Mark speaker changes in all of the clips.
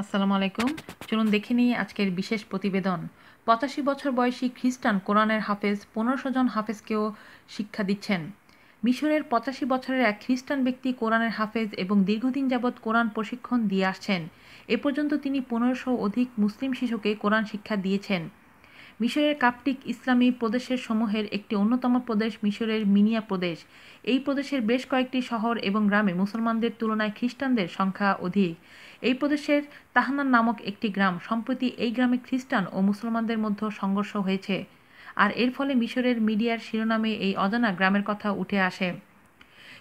Speaker 1: আসসালামু আলাইকুম। চলুন দেখে নিই আজকের বিশেষ প্রতিবেদন। পঁচাশি বছর বয়সী খ্রিস্টান কোরআনের হাফেজ পনেরোশো জন হাফেজকেও শিক্ষা দিচ্ছেন। মিশরের পঁচাশি বছরের এক খ্রিস্টান ব্যক্তি কোরআনের হাফেজ এবং দীর্ঘদিন যাবৎ কোরআন প্রশিক্ষণ দিয়ে আসছেন। এ পর্যন্ত তিনি পনেরোশো অধিক মুসলিম শিশুকে কোরআন শিক্ষা দিয়েছেন। মিশরের কাপটিক ইসলামী প্রদেশের সমূহের একটি অন্যতম প্রদেশ মিশরের মিনিয়া প্রদেশ। এই প্রদেশের বেশ কয়েকটি শহর এবং গ্রামে মুসলমানদের তুলনায় খ্রিস্টানদের সংখ্যা অধিক। এই প্রদেশের তাহানান নামক একটি গ্রাম সম্প্রতি এই গ্রামে খ্রিস্টান ও মুসলমানদের মধ্যে সংঘর্ষ হয়েছে। আর এর ফলে মিশরের মিডিয়ার শিরোনামে এই অজানা গ্রামের কথা উঠে আসে।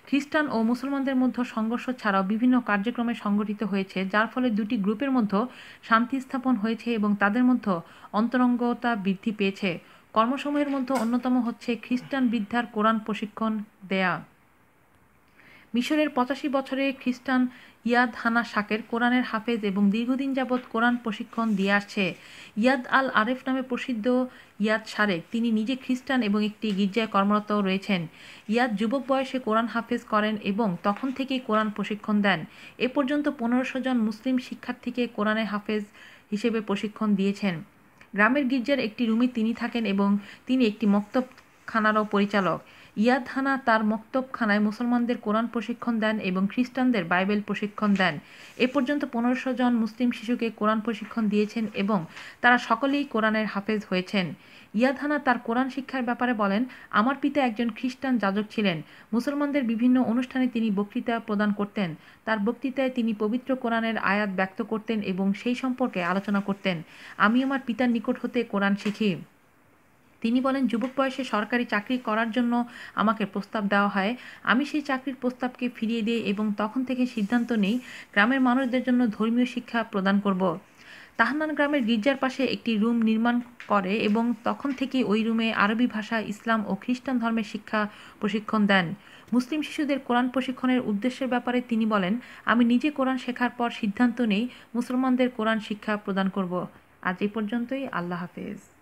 Speaker 1: খ্রিস্টান ও মুসলমানদের মধ্যে সংঘর্ষ ছাড়াও বিভিন্ন কার্যক্রমে সংগঠিত হয়েছে, যার ফলে দুটি গ্রুপের মধ্যে শান্তি স্থাপন হয়েছে এবং তাদের মধ্যে অন্তরঙ্গতা বৃদ্ধি পেয়েছে। কর্মসমূহের মধ্যে অন্যতম হচ্ছে খ্রিস্টান বৃদ্ধার কোরআন প্রশিক্ষণ দেয়া। মিশরের পঁচাশি বছরে খ্রিস্টান ইয়াদ হানা শাকের কোরআনের হাফেজ এবং দীর্ঘদিন যাবৎ কোরআন প্রশিক্ষণ দিয়ে আসছে। ইয়াদ আল আরেফ নামে প্রসিদ্ধ ইয়াদ সারেক, তিনি নিজে খ্রিস্টান এবং একটি গির্জায় কর্মরত রয়েছেন। ইয়াদ যুবক বয়সে কোরআন হাফেজ করেন এবং তখন থেকেই কোরআন প্রশিক্ষণ দেন। এ পর্যন্ত পনেরোশো জন মুসলিম শিক্ষার্থীকে কোরআনের হাফেজ হিসেবে প্রশিক্ষণ দিয়েছেন। গ্রামের গির্জার একটি রুমে তিনি থাকেন এবং তিনি একটি মক্তবখানারও পরিচালক। ইয়াদ হানা তার মক্তবখানায় মুসলমানদের কোরআন প্রশিক্ষণ দেন এবং খ্রিস্টানদের বাইবেল প্রশিক্ষণ দেন। এ পর্যন্ত পনেরোশো জন মুসলিম শিশুকে কোরআন প্রশিক্ষণ দিয়েছেন এবং তারা সকলেই কোরআনের হাফেজ হয়েছেন। ইয়াদ হানা তার কোরআন শিক্ষার ব্যাপারে বলেন, আমার পিতা একজন খ্রিস্টান যাজক ছিলেন। মুসলমানদের বিভিন্ন অনুষ্ঠানে তিনি বক্তৃতা প্রদান করতেন। তার বক্তৃতায় তিনি পবিত্র কোরআনের আয়াত ব্যক্ত করতেন এবং সেই সম্পর্কে আলোচনা করতেন। আমি আমার পিতার নিকট হতে কোরআন শিখি। তিনি বলেন, যুবক বয়সে সরকারি চাকরি করার জন্য আমাকে প্রস্তাব দেওয়া হয়। আমি সেই চাকরির প্রস্তাবকে ফিরিয়ে দিই এবং তখন থেকে সিদ্ধান্ত নেই গ্রামের মানুষদের জন্য ধর্মীয় শিক্ষা প্রদান করব। তাহান্নান গ্রামের গির্জার পাশে একটি রুম নির্মাণ করে এবং তখন থেকে ওই রুমে আরবি ভাষা, ইসলাম ও খ্রিস্টান ধর্মের শিক্ষা প্রশিক্ষণ দেন। মুসলিম শিশুদের কোরআন প্রশিক্ষণের উদ্দেশ্যের ব্যাপারে তিনি বলেন, আমি নিজে কোরআন শেখার পর সিদ্ধান্ত নেই, মুসলমানদের কোরআন শিক্ষা প্রদান করব। আজ এই পর্যন্তই। আল্লাহ হাফেজ।